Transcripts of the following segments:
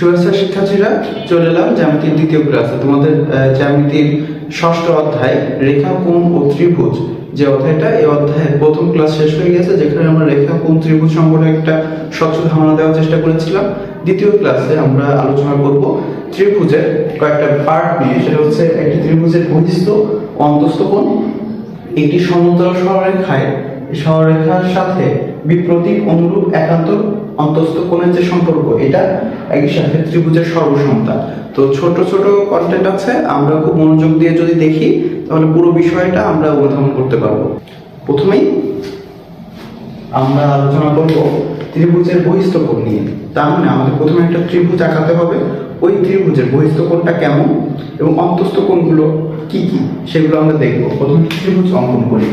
শুভেচ্ছা শিক্ষার্থীরা, চলে এলাম জ্যামিতির দ্বিতীয় ক্লাসে। তোমাদের জ্যামিতির ষষ্ঠ অধ্যায়, রেখা, কোণ ও ত্রিভুজ। যে অধ্যায়টা, এই অধ্যায়ের প্রথম ক্লাস শেষ হয়ে গেছে, যেখানে আমরা রেখা, কোণ, ত্রিভুজ সম্পর্কে একটা স্বচ্ছ ধারণা দেওয়ার চেষ্টা করেছিলাম। দ্বিতীয় ক্লাসে আমরা আলোচনা করব ত্রিভুজের কয়েকটা পার্ট নিয়ে। সেটা হচ্ছে একটি ত্রিভুজের বহিস্থ অন্তস্থ কোণ, একটি সমান্তরাল সরলরেখায়। সরলরেখার সাথে বিপ্রতীক অনুরূপ একান্ত অন্তস্থ কোণের যে সম্পর্ক, এটা একই সাথে ত্রিভুজের সর্বসমতা তো ছোট ছোট কন্টেন্ট আছে, আমরা খুব মনোযোগ দিয়ে যদি দেখি, তাহলে পুরো বিষয়টা আমরা অনুধাবন করতে পারব। প্রথমেই আমরা আলোচনা করব ত্রিভুজের বহিস্থ কোণ নিয়ে। তার মানে আমাদের প্রথমে একটা ত্রিভুজ আঁকাতে হবে, ওই ত্রিভুজের বহিস্থ কোণটা কেমন এবং অন্তস্থ কোণগুলো কি কি, সেগুলো আমরা দেখব। প্রথমে ত্রিভুজ অঙ্কন করি।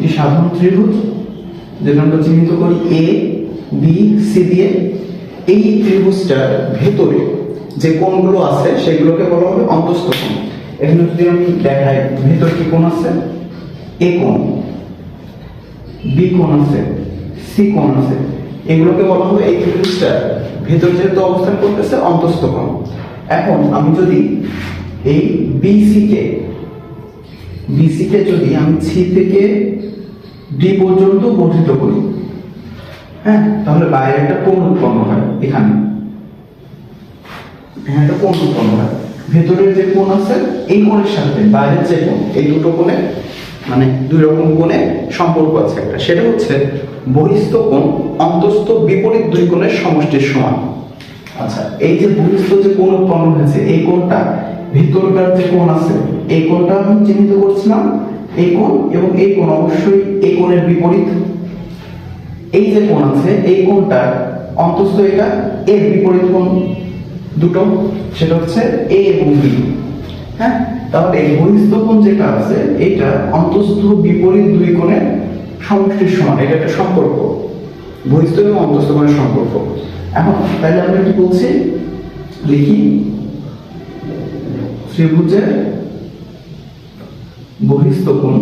এটি সাধারণ ত্রিভুজ যেটা আমরা চিহ্নিত করি এ বি সি দিয়ে এই ত্রিভুজটার ভেতরে যে কোণগুলো আছে, সেগুলোকে বলা হবে অন্তস্থ কোণ। এখানে যদি আমি দেখাই, ভেতর কি কোণ আছে? এ কোণ। বি কোণ আছে। সি কোণ আছে। এগুলোকে বলা হবে এই ত্রিভুজটার ভেতর যেহেতু অবস্থান করতেছে, অন্তস্থ কোণ। এখন আমি যদি এই বিসি কে বিসি কে যদি আমি সি থেকে ডি পর্যন্ত বর্ধিত করি। হ্যাঁ তাহলে বাইরে একটা কোণ উৎপন্ন হয় এখানে। এখানে একটা কোণ উৎপন্ন হয়। ভেতরের যে কোণ আছে, এই কোণের সাথে, বাইরের যে কোণ, এই দুটো কোণে মানে দুই রকম কোণে সম্পর্ক আছে একটা। সেটা হচ্ছে বহিস্থ কোণ, অন্তস্থ বিপরীত দুই কোণের সমষ্টির সমান। আচ্ছা এই যে বহিস্থ যে কোণ উৎপন্ন হয়েছে, এই কোণটা ভিতরকার যে কোণ আছে, এই কোণটা আমি চিহ্নিত করছিলাম এই এবং এই কোণ অবশ্যই এই কোণের বিপরীত। এই যে কোণ আছে, এই কোণটা অন্তস্থ এটা, এর বিপরীত কোণ দুটো, সেটা হচ্ছে এ এবং বি। হ্যাঁ? তাহলে বহিস্থ কোণ যেটা আছে, এটা অন্তস্থ বিপরীত দুই কোণের সমষ্টির সমান, এটা একটা সম্পর্ক। বহিস্থ এবং অন্তস্থ কোণের সম্পর্ক। এখন তাহলে আমরা কি বলছি? লিখি। ত্রিভুজের বহিস্থ কোণ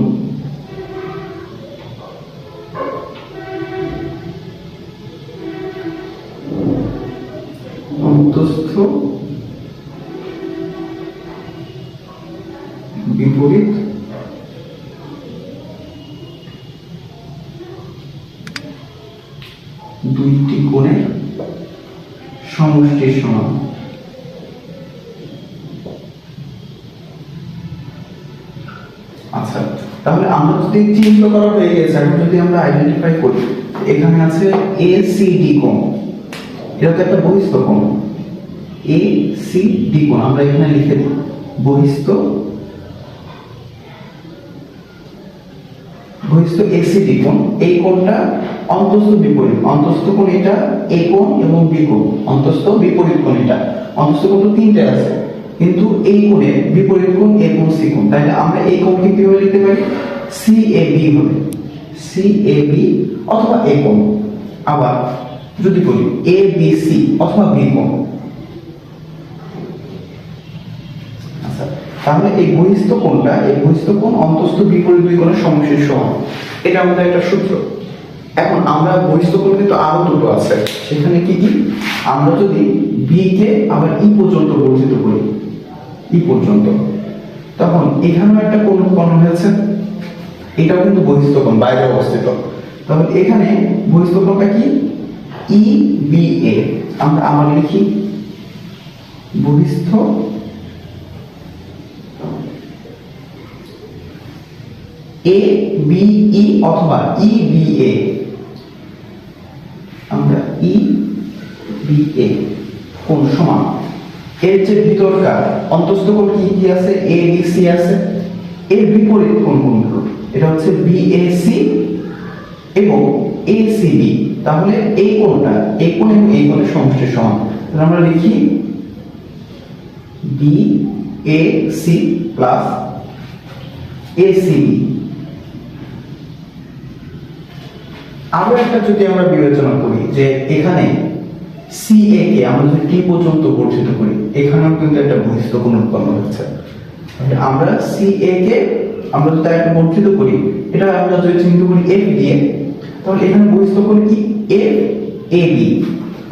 যদি চিহ্নিত করা হয়ে গেছে এখন যদি আমরা আইডেন্টিফাই করি, এখানে আছে এ সি ডি কোণ। এটা তো একটা বহিস্থ কোণ। এ সি ডি কোণ। আমরা এখানে লিখে দিই, বহিস্থ বহিস্থ এসিডি কোণ। এই কোণটা অন্তস্থ বিপরীত। অন্তস্থ কোণ এটা এ কোণ এবং বি কোণ। অন্তস্থ বিপরীত কোণ এটা। অন্তস্থ কোণ তো তিনটে আছে। কিন্তু এই কোণে বিপরীত কোণ এ কোণ সি কোণ। তাহলে আমরা এই কোণকে কীভাবে লিখতে পারি? সি এ বি হবে সি এ বি অথবা এ কোণ আবার যদি বলি এ বি সি অথবা বি কোণ আচ্ছা তাহলে এই বহিস্থ কোণটা, এই বহিস্থ কোণ অন্তস্থ বিপরীত দুই কোণের সমষ্টির সমান। এটা আমাদের একটা সূত্র। এখন আমরা বহিস্থ কোণ কিন্তু আরও দুটো আছে। সেখানে কি কি? আমরা যদি বি কে আবার ই পর্যন্ত বর্ধিত করি ই পর্যন্ত, তখন এখানেও একটা কোণ উৎপন্ন হয়েছে। এটাও কিন্তু বহিস্থকোণ, বাইরে অবস্থিত। তাহলে এখানে বহিস্থকোণটা কি? ই বি এ আমরা আবার লিখি বহিস্থ এ বি ই অথবা ই বি এ আমরা ই বি এ কোন সমান। এর যে ভিতরকার অন্তস্থ কোণ কি কি আছে? এ বি সি আছে। এর বিপরীত কোন কোনগুলো? এটা হচ্ছে বি এ সি এবং এ সি বি তাহলে এই কোণটা এই কোণ এবং এই কোণের সমষ্টির সমান। তাহলে আমরা লিখি B A C plus A C B আরও একটা যদি আমরা বিবেচনা করি যে এখানে সি এ কে আমরা যদি টি পর্যন্ত বর্ধিত করি, এখানেও কিন্তু একটা বহিস্থ কোণ উৎপন্ন হচ্ছে। আমরা সি এ কে আমরা যদি একটা বর্ধিত করি, এটা আমরা যদি চিহ্নিত করি এফ দিয়ে, তাহলে এখানে বহিস্থ কোণ কি? এ এ বি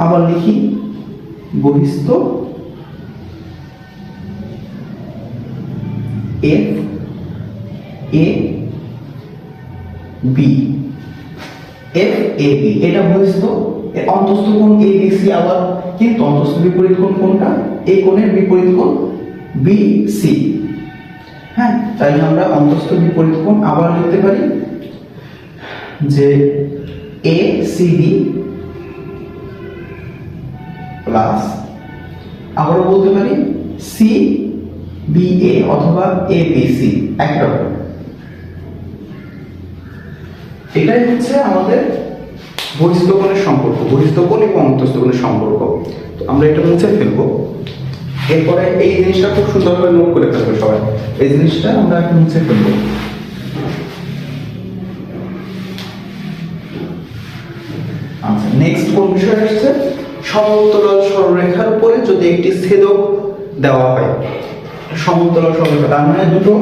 আবার লিখি, বহিস্থ F A B F A B এটা বহিস্থ অন্তস্থ কোণ এ বি সি আবার, কিন্তু অন্তস্থ বিপরীত কোণ কোনটা? এই কোণের বিপরীত কোণ বি সি হ্যাঁ তাই আমরা অন্তস্থ বিপরীত কোণ আবার লিখতে পারি যে এ সি বি প্লাস আবারও বলতে পারি সি বি এ অথবা এ বি সি একরকম এটাই হচ্ছে আমাদের বহিস্থ কোণের সম্পর্ক বহিস্থ কোণ এবং অন্তস্থ কোণের সম্পর্ক। তো আমরা এটা মুছে ফেলব। এরপরে এই জিনিসটা খুব সুন্দরভাবে নোট করে ফেলব সবাই। এই জিনিসটা আমরা এখন মুছে ফেলব। আচ্ছা নেক্সট কোন বিষয় আসছে? সমান্তরাল সরলরেখার উপরে যদি একটি ছেদক দেওয়া হয় সমান্তরাল সরলরেখা, তার মানে দুটো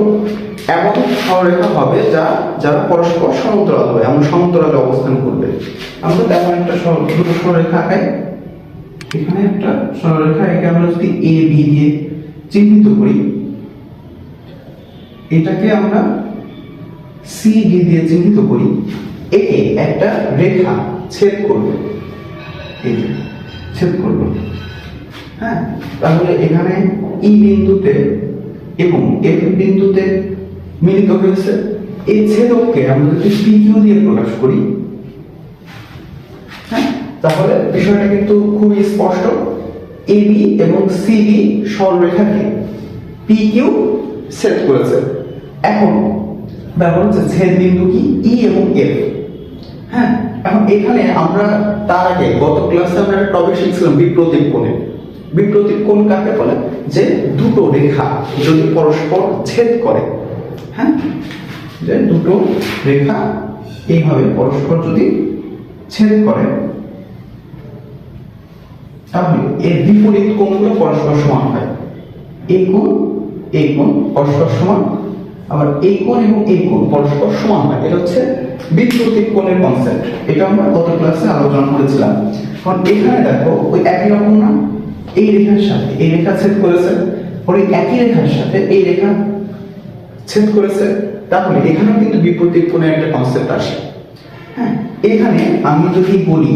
এমন সরলরেখা হবে যা, যারা পরস্পর সমান্তরাল হবে, এমন সমান্তরালে অবস্থান করবে। আমরা তেমন একটা দুটো সরলরেখা আঁকাই। এখানে একটা সরলরেখা, একে আমরা যদি এ বি দিয়ে চিহ্নিত করি, এটাকে আমরা সি ডি দিয়ে চিহ্নিত করি একে একটা রেখা ছেদ করবে। ছেদ করবে। হ্যাঁ তাহলে এখানে ই বিন্দুতে এবং এফ বিন্দুতে মিলিত হয়েছে। এই ছেদককে আমরা যদি পি কিউ দিয়ে প্রকাশ করি তাহলে বিষয়টা কিন্তু খুবই স্পষ্ট। এবি এবং সিবি সরলরেখাকে পি কিউ সেট করেছে। এখন ব্যাপার হচ্ছে ছেদ বিন্দু কি? ই এবং এফ হ্যাঁ এখন এখানে আমরা তার আগে গত ক্লাসে আমরা একটা টপিক শিখছিলাম বিপ্রতীক কোণে। বিপ্রতীক কোণ কাকে বলে? যে দুটো রেখা যদি পরস্পর ছেদ করে হ্যাঁ যে দুটো রেখা এইভাবে পরস্পর যদি ছেদ করে তাহলে এর বিপরীত কোণগুলো পরস্পর সমান হয়। এই কোণ এই কোণ পরস্পর সমান। আবার এই কোণ এবং এই কোণ পরস্পর সমান হয়। এটা হচ্ছে বিপ্রতীক কোণের কনসেপ্ট এটা আমরা গত ক্লাসে আলোচনা করেছিলাম। কারণ এখানে দেখো, ওই একই রকম না? এই রেখার সাথে এই রেখা ছেদ করেছে। ওই একই রেখার সাথে এই রেখা ছেদ করেছে। তাহলে এখানে কিন্তু বিপরীত কোণের একটা কনসেপ্ট আসে। হ্যাঁ এখানে আমি যদি বলি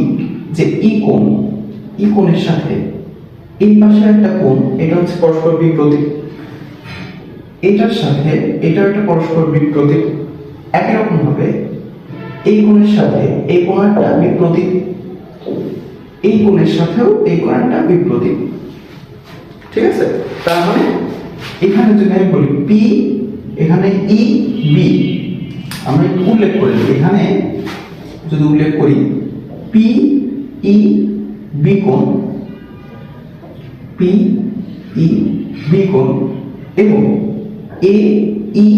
যে ই কোণ ই কোণের সাথে, এই পাশে একটা কোণ, এটা হচ্ছে পরস্পর বিপ্রতীক এটার সাথে এটা একটা পরস্পর বিপ্রতীক একই রকম ভাবে এই কোণের সাথে, এই কোণাটা বিপ্রতীক এই কোণের সাথেও এই কোণাটা বিপ্রতীক ঠিক আছে? তার মানে এখানে যদি আমি বলি পি এখানে ই বি আমরা উল্লেখ করি এখানে যদি উল্লেখ করি পি ই বি কোণ পি ই বি কোণ এবং A E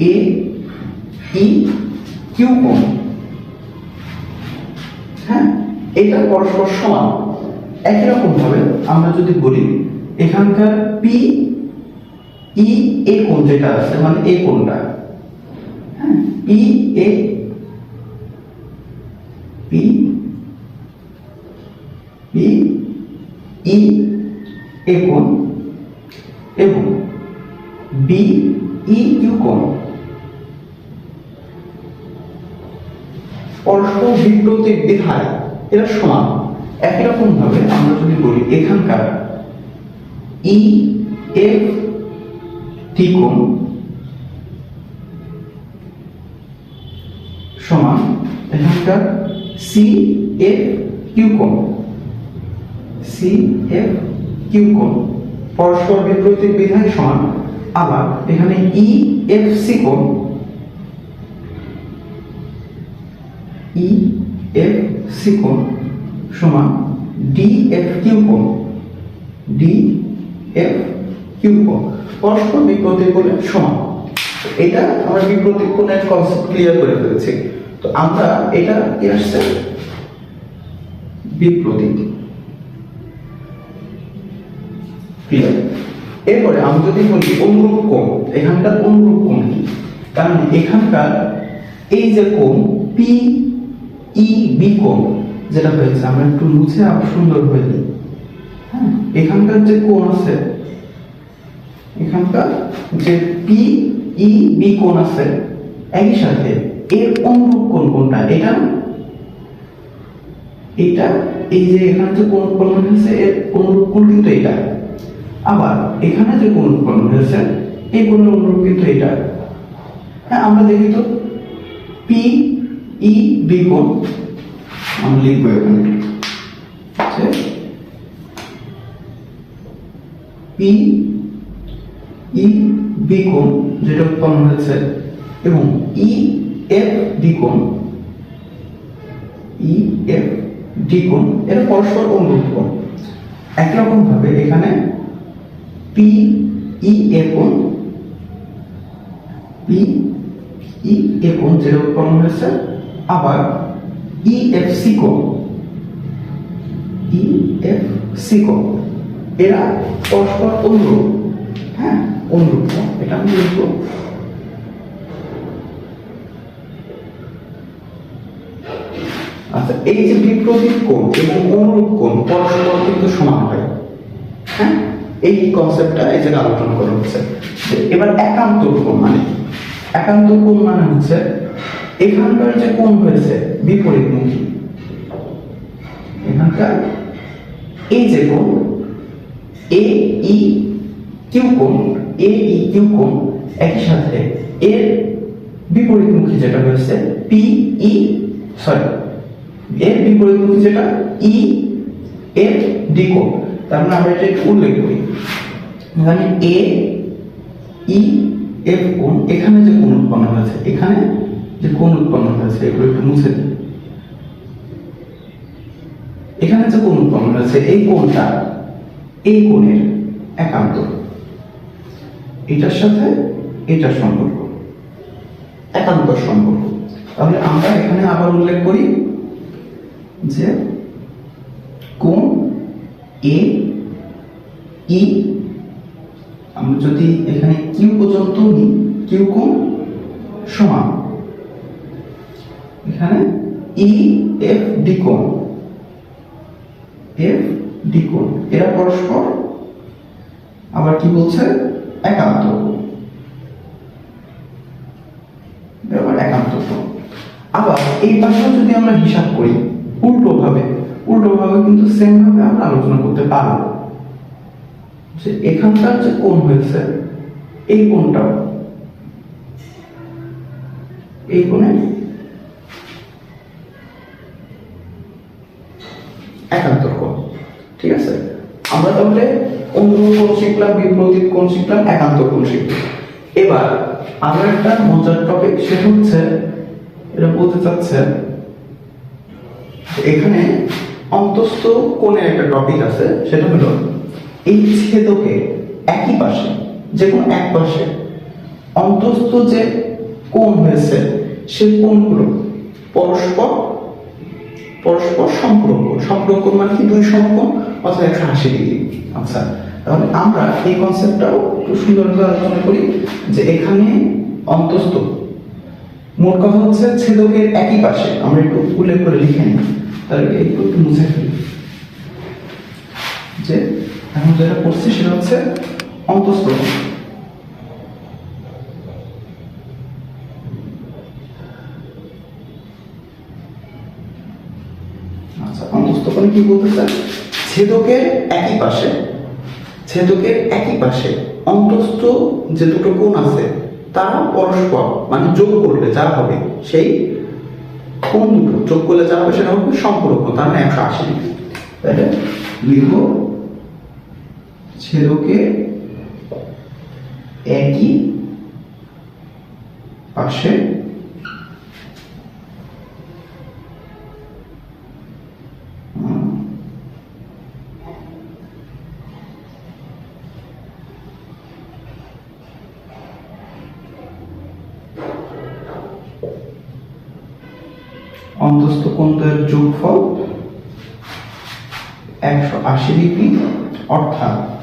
A E Q কোণ। হ্যাঁ? এটা পরস্পর সমান। একই রকম ভাবে আমরা যদি বলি, এখানকার পি ই এ কোণ যেটা আছে মানে এ কোণটা। হ্যাঁ? P A P P E A কোণ এবং বি ই কিউ কোণ পরস্পর বিপ্রতীক বিধায় এরা সমান। একই রকম ভাবে আমরা যদি বলি এখানকার ই এফ টি কোণ সমান এখানকার সি এফ কিউ কোণ সি এফ কিউ কোণ পরস্পর বিপরীত বিধায় সমান। আবার এখানে ই এফ সি কোণ ই এফ সি কোণ সমান ডি এফ কিউ কোণ ডি এফ কিউ কোণ পরস্পর বিপরীত কোণের সমান। এটা আমরা বিপরীত কোণের কনসেপ্ট ক্লিয়ার করে ফেলেছি। তো আমরা এটা কি আসছে বিপ্রতীক। ক্লিয়ার এরপরে আমি যদি বলি অনুরূপ কোণ, এখানকার অনুরূপ কোণ কি? কারণ এখানকার এই যে কোণ পি ই বি কোণ, যেটা হয়েছে, আমরা একটু মুছে সুন্দর হয়ে দিই হ্যাঁ এখানকার যে কোণ আছে, এখানকার যে পি ই বি কোণ আছে, একই সাথে এর অনুরূপ কোন কোনটা? এটা? এটা? এই যে এখানে যে কোন উৎপন্ন হয়েছে, এর অনুরূপ কোণ কিন্তু এটা। আবার এখানে যে কোন উৎপন্ন হয়েছে, এই কোণের অনুরূপ কিন্তু এটা। হ্যাঁ আমরা দেখি তো, পি, ই বি কোণ আমরা লিখব এখানে। পি, ই বি কোণ যেটা উৎপন্ন হয়েছে, এবং ই এফ ডি কোণ। ই এফ ডি কোণ এর পরস্পর অনুরূপ কোণ। একরকম ভাবে এখানে পি ই এ কোণ পি ই এ কোণ যেটা উৎপন্ন হয়েছে, আবার ই এফ সি কোণ। ই এফ সি কোণ, এরা পরস্পর অনুরূপ। হ্যাঁ অনুরূপ। এটা আমি লিখব। আচ্ছা এই যে বিপরীত কোণ এবং অনুরূপ কোণ পরস্পর কিন্তু সমান হয়। হ্যাঁ? এই কনসেপ্টটা এই জায়গায় আলোচনা করা হচ্ছে। এবার একান্ত কোণ মানে একান্ত কোণ মানে হচ্ছে এখানকার যে কোণ হয়েছে এখানকার এই যে কোণ, এ ই কিউ কোণ, এ ই কিউ কোণ একই সাথে এর বিপরীতমুখী যেটা হয়েছে, পি ই, সরি এর বিপরীতমুখী যেটা? ই এফ ডি কোণ তার মানে আমরা এটা উল্লেখ করি। এখানে এ, ই, এফ কোণ এখানে যে কোণ উৎপন্ন হয়েছে, এখানে যে কোণ উৎপন্ন হয়েছে, এগুলো একটু মুছে দিই। এখানে যে কোণ উৎপন্ন হয়েছে, এই কোণটা এই কোণের একান্ত। এটার সাথে এটার সম্পর্ক। একান্ত সম্পর্ক। তাহলে আমরা এখানে আবার উল্লেখ করি যে কোণ এ, ই, আমরা যদি এখানে কিউ পর্যন্ত নিই, কিউ কোণ সমান। এখানে ই, এফ, ডি কোণ। এফ, ডি কোণ। এরা পরস্পর আবার কি বলছে? একান্ত। এবার একান্ত আবার এই পাশেও যদি আমরা হিসাব করি উল্টো ভাবে উল্টো ভাবে কিন্তু সেম ভাবে আমরা আলোচনা করতে পারব। যে এখানকার যে কোণ হয়েছে, এই কোণটাও। এই কোণে একান্তর কোণ, ঠিক আছে? আমরা তাহলে অনুরূপ কোণ শিখলাম, বিপরীত কোণ শিখলাম একান্ত কোণ শিখলাম। এবার আরও একটা মজার টপিক সেটা হচ্ছে, এটা বলতে চাচ্ছে এখানে অন্তস্থ কোণের একটা টপিক আছে, সেটা হলো এই ছেদকে একই পাশে যে কোনো এক পাশে অন্তস্থ যে কোণ হয়েছে সেই কোণগুলো পরস্পর পরস্পর সম্পর্ক সম্পর্ক মানে কি দুই সমকোণ? অথবা একশো আশি ডিগ্রি। আচ্ছা তাহলে আমরা এই কনসেপ্টটাও একটু সুন্দরভাবে আলোচনা করি যে এখানে অন্তস্থ। মোট কথা হচ্ছে ছেদকের একই পাশে, আমরা একটু উল্লেখ করে লিখে নিই। তাহলে একটু একটু মুছে ফেলি যে এখন যেটা করছি সেটা হচ্ছে অন্তস্থ কোণ। আচ্ছা অন্তস্থ কি বলতে চাই ছেদকের একই পাশে ছেদকের একই পাশে অন্তস্থ যে দুটো কোণ আছে, তারা পরস্পর মানে যোগ করলে যা হবে, সেই কোণ দুটো যোগ করলে যা হবে সেটা হবে সম্পর্ক তার মানে একশো আশি ডিগ্রি। তাহলে লিখব ছেদকের একই পাশে যোগফল একশো আশি ডিগ্রি, অর্থাৎ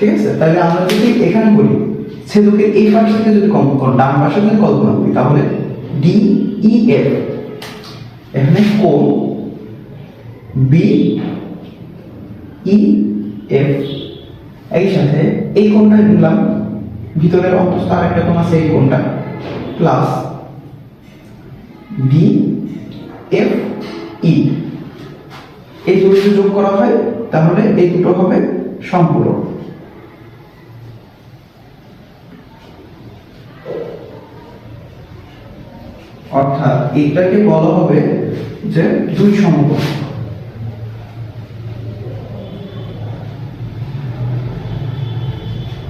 ঠিক আছে? তাহলে আমরা যদি এখানে বলি ছেদকের এই পাশ থেকে যদি কম- ডান পাশে যদি কল্পনা করি, তাহলে ডি ই এফ এখানে কোণ বি ই এফ এই সাথে এই কোণটা নিলাম ভিতরের অন্তস্থ আরেকটা কোণ আছে এই প্লাস বি এফ ই এই দুটো যোগ করা হয়, তাহলে এই দুটো হবে সম্পূরক অর্থাৎ এটাকে বলা হবে যে দুই সমকোণ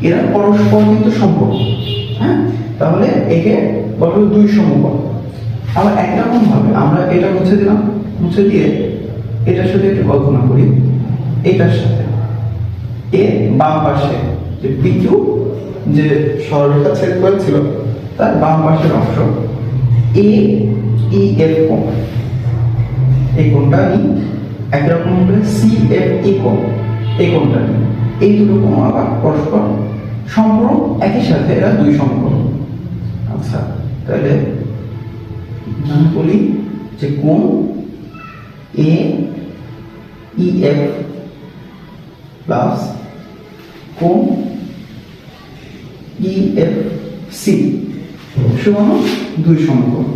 এরা পরস্পর কিন্তু সম্পর্ক হ্যাঁ? তাহলে একে বলা হবে দুই সমকোণ। আবার একরকম ভাবে আমরা এটা মুছে দিলাম, মুছে দিয়ে এটার সাথে একটু কল্পনা করি, এটার সাথে। এ বাম পাশে যে পিকিউ যে সরলরেখা ছেদ করেছিল, তার বাম পাশের অংশ এ ই এফ কোণ। এই কোণটা নিই একরকম ভাবে সি এফ ই কোণ, এই কোণটা এই দুটো কোণ আবার পরস্পর সম্পূর্ণ একই সাথে এরা দুই সম্পূর্ণ আচ্ছা তাহলে আমি বলি যে কোন এ ই এফ প্লাস কোণ ই এফ সি সমান দুই সমকোণ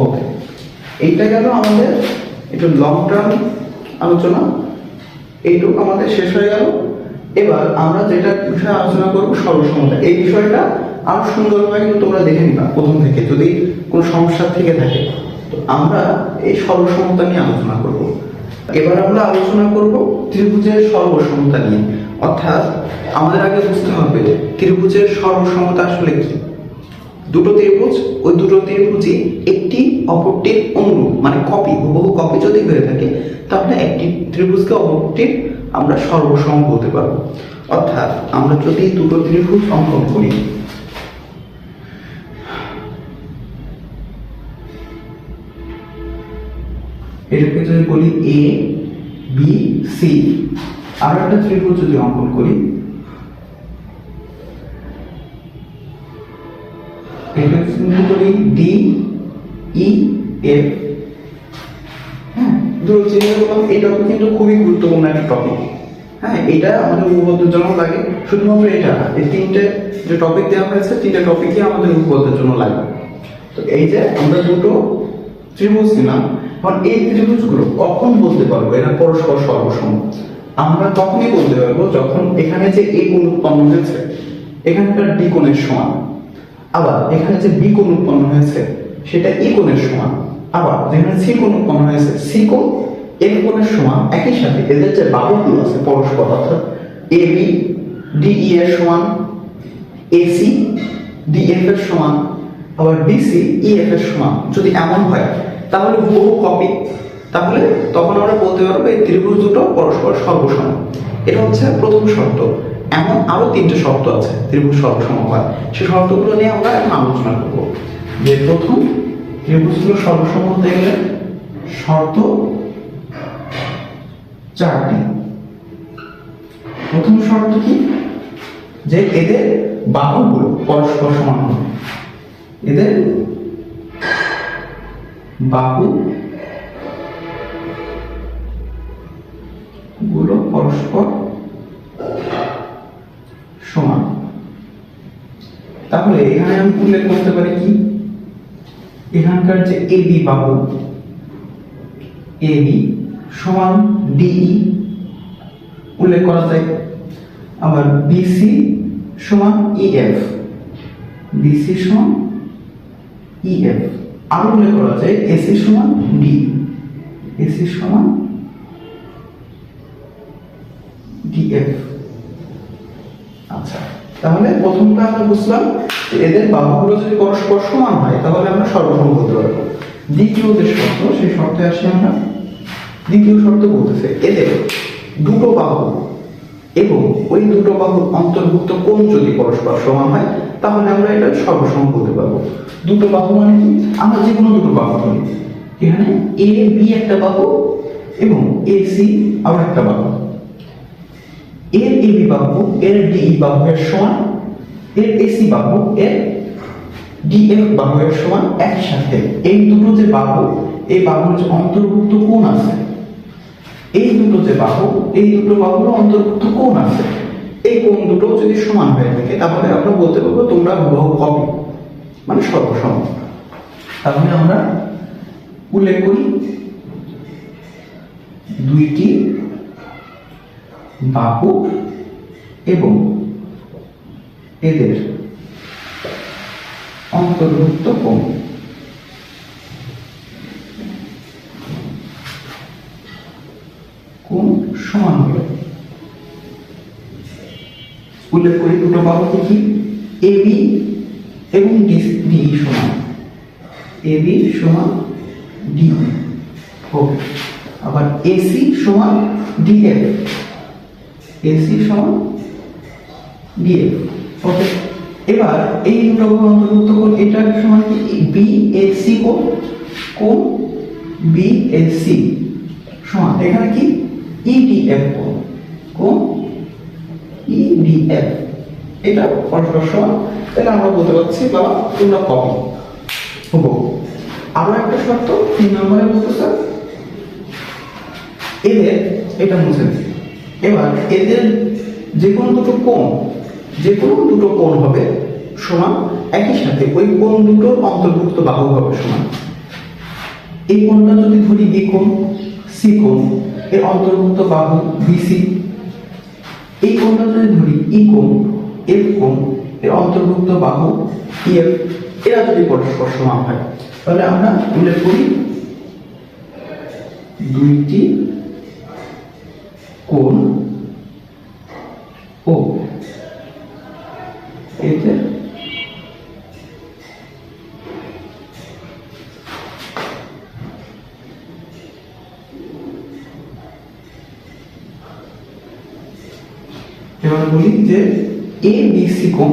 ওকে এইটা গেল আমাদের একটু লং টার্ম আলোচনা। এইটুকু আমাদের শেষ হয়ে গেল। এবার আমরা যেটা বিষয়ে আলোচনা করব সর্বসমতা। এই বিষয়টা আরও সুন্দরভাবে কিন্তু তোমরা দেখে নিবা প্রথম থেকে, যদি কোনো সমস্যা থেকে থাকে। তো আমরা এই সর্বসমতা নিয়ে আলোচনা করব। এবার আমরা আলোচনা করব ত্রিভুজের সর্বসমতা নিয়ে। অর্থাৎ আমাদের আগে বুঝতে হবে ত্রিভুজের সর্বসমতা আসলে কি। দুটো ত্রিভুজ, ওই দুটো ত্রিভুজই একটি অপরটির অনুরূপ মানে কপি হুবহু কপি যদি হয়ে থাকে, তাহলে একটি ত্রিভুজকে অপরটির আমরা সর্বসম বলতে পারব। অর্থাৎ আমরা যদি দুটো ত্রিভুজ অঙ্কন করি, এটাকে যদি বলি এ বি সি আর একটা ত্রিভুজ যদি অঙ্কন করি এটা ডি ই এফ হ্যাঁ এটাও কিন্তু খুবই গুরুত্বপূর্ণ একটা টপিক হ্যাঁ এটা আমাদের জন্য লাগে। শুধুমাত্র এটা না, এই তিনটে যে টপিক দেওয়া হয়েছে, তিনটে টপিকই আমাদের জন্য লাগে। তো এই যে আমরা দুটো এই কখন বলতে পারব? এরা পরস্পর সর্বসম। আমরা তখনই বলতে পারব যখন এখানে যে এ কোণ উৎপন্ন হয়েছে, এখানকার ডি সমান। আবার এখানে যে বি কোণ উৎপন্ন হয়েছে, সেটা ই কোণের সমান। আবার যেখানে সি কোণ উৎপন্ন হয়েছে, সি কোণ এফ কোণের সমান, একই সাথে এদের যে বাহুগুলো আছে পরস্পর, অর্থাৎ এ বি ডি ই এর সমান এসি ডি এফ এর সমান, আবার ই এফ এর সমান। যদি এমন হয়, তাহলে হুবহু কপি তাহলে তখন আমরা বলতে পারব এই ত্রিভুজ দুটো পরস্পর সর্বসম এটা হচ্ছে প্রথম শর্ত। এমন আরও তিনটে শর্ত আছে, ত্রিভুজ সর্বসম হয় সেই শর্তগুলো নিয়ে আমরা এখন আলোচনা করব। যে প্রথম ত্রিভুজগুলো সর্বসম হতে গেলে শর্ত চারটি। প্রথম শর্ত কি? যে এদের বাহুগুলো পরস্পর সমান হবে। এদের বাহু গুলো পরস্পর তাহলে এখানে আমি উল্লেখ করতে পারি কি? এখানকার যে এ বি বাহু এ বি সমান ডিই উল্লেখ করা যায়। আবার বিসি সমান ইএফ বিসি সমান ইএফ আরও উল্লেখ করা যায় এসি সমান ডি এসি সমান ডিএফ তাহলে প্রথমটা আমরা বুঝলাম যে এদের বাহুগুলো যদি পরস্পর সমান হয়, তাহলে আমরা সর্বসম বলতে পারব। দ্বিতীয় যে শর্ত, সেই শর্তে আসি আমরা। দ্বিতীয় শর্ত বলতেছে এদের দুটো বাহু এবং ওই দুটো বাহুর অন্তর্ভুক্ত কোণ যদি পরস্পর সমান হয়, তাহলে আমরা এটা সর্বসম বলতে পারব। দুটো বাহু মানে কি? আমরা যে কোনো দুটো বাহু এখানে এ বি একটা বাহু এবং এ সি আবার একটা বাহু। এর এবি বাহু, এর ডি বাহু এর সমান, এর এসি বাহু, এর ডিএফ বাহু এর সমান একসাথে। এই দুটো যে বাহু, এই বাহুর যে অন্তর্ভুক্ত কোণ আছে, এই দুটো যে বাহু, এই দুটো বাহুর অন্তর্ভুক্ত কোণ আছে। এই কোণ দুটো যদি সমান হয়ে থাকে, তাহলে আমরা বলতে পারব তোমরা হুবহু কপি মানে সর্বসম। তাহলে আমরা উল্লেখ করি, দুইটি বাহু এবং এদের অন্তর্ভুক্ত কোণ। কোণ সমান হলো। উল্লেখ করি দুটো বাহু এবি এবং ডি সমান। এবি সমান ডি। ওকে। আবার এসি সমান ডিএফ এসি সমান ডিএফ ওকে এবার এই দুটো কোণ অন্তর্ভুক্ত কোণ, এটা সমান কি? বি এসি কোণ কোণ বি এসি সমান। এখানে কি? ইডিএফ কোণ কোণ ইডিএফ এটা পরস্পর সমান। তাহলে আমরা বলতে পারছি বাবা, তোমরা কপি হব। আরও একটা শর্ত, তিন নম্বরে বলতেছে, এদের এটা মুছে দিই এবার এদের যে কোনো দুটো কোণ যে কোনো দুটো কোণ হবে সমান একই সাথে ওই কোণ দুটোর অন্তর্ভুক্ত বাহু হবে সমান। এই কোণটা যদি ধরি বি কোণ সি কোণ, এর অন্তর্ভুক্ত বাহু বিসি এই কোণটা যদি ধরি ই কোণ এফ কোণ, এর অন্তর্ভুক্ত বাহু ইএফ এরা যদি পরস্পর সমান হয়, তাহলে আমরা উল্লেখ করি দুইটি কোণ ও এদের এবার বলি যে এ বি সি কোণ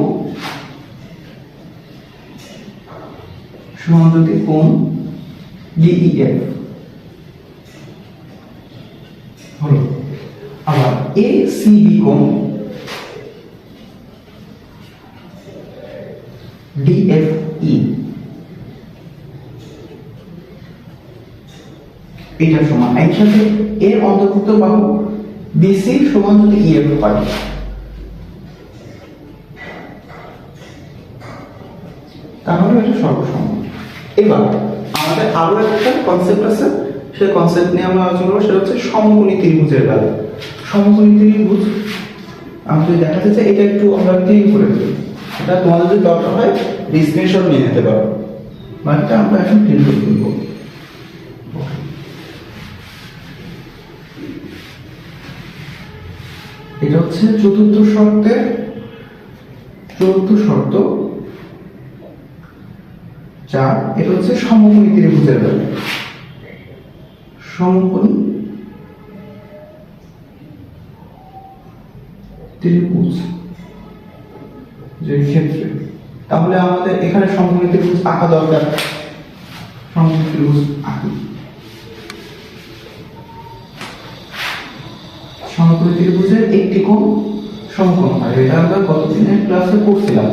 সমান যদি কোণ ডিইএফ হলো আবার এ সি বি কোণ ডিএফই এটা সমান একসাথে এর অন্তর্ভুক্ত বাহু বিসি সমান যদি ইএফ হয় তাহলে এটা সর্বসম। এবার আমাদের আরও একটা কনসেপ্ট আছে, সেই কনসেপ্ট নিয়ে আমরা আলোচনা করব, সেটা হচ্ছে সমকোণী ত্রিভুজের বেলা সমকোণী ত্রিভুজ আমি যদি দেখাতে চাই এটা একটু আমরা ক্লিন করে দিই। এটা তোমাদের যদি দরকার হয় স্ক্রিনশট নিয়ে নিতে পারো। বাকিটা আমরা এখন ক্লিন করে তুলবো এটা হচ্ছে চতুর্থ শর্তের চতুর্থ শর্ত চার। এটা হচ্ছে সমকোণী ত্রিভুজের বেলা সমকোণী ত্রিভুজ যে ক্ষেত্রে। তাহলে আমাদের এখানে সমকোণী ত্রিভুজ আঁকা দরকার। সমকোণী ত্রিভুজ আঁকি। সমকোণী ত্রিভুজের একটি কোণ সমকোণ হয়। এটা আমরা গত দিনের ক্লাসে পড়ছিলাম।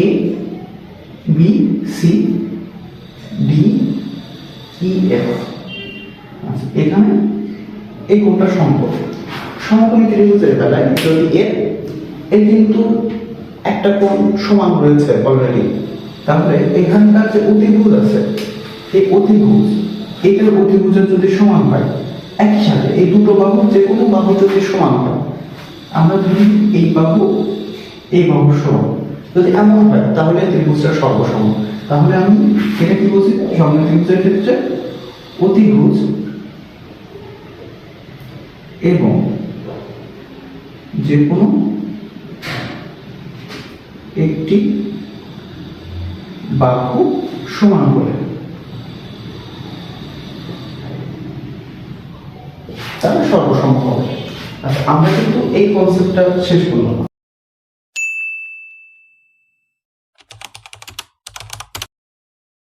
A B C D E F এই কোনটা সম্পর্ক সমকোণী ত্রিভুজের বেলায় যদি এর এর কিন্তু একটা কোণ সমান রয়েছে অলরেডি তাহলে এখানকার যে অতিভুজ আছে, এই অতিভুজ, এটার অতিভুজের যদি সমান হয়, একই সাথে এই দুটো বাহু যে কোনো বাহু যদি সমান হয়, আমরা ধরি এই বাহু এই বাহু সমান, যদি এমন হয়, তাহলে ত্রিভুজটা সর্বসম। তাহলে আমি এটা কি বলছি? সময় ত্রিভুজের ক্ষেত্রে অতিভুজ এবং যে কোনো একটি বাক্য সমান করে। তাহলে সর্বসম্ভব। আচ্ছা আমরা কিন্তু এই কনসেপ্টটা শেষ করলাম।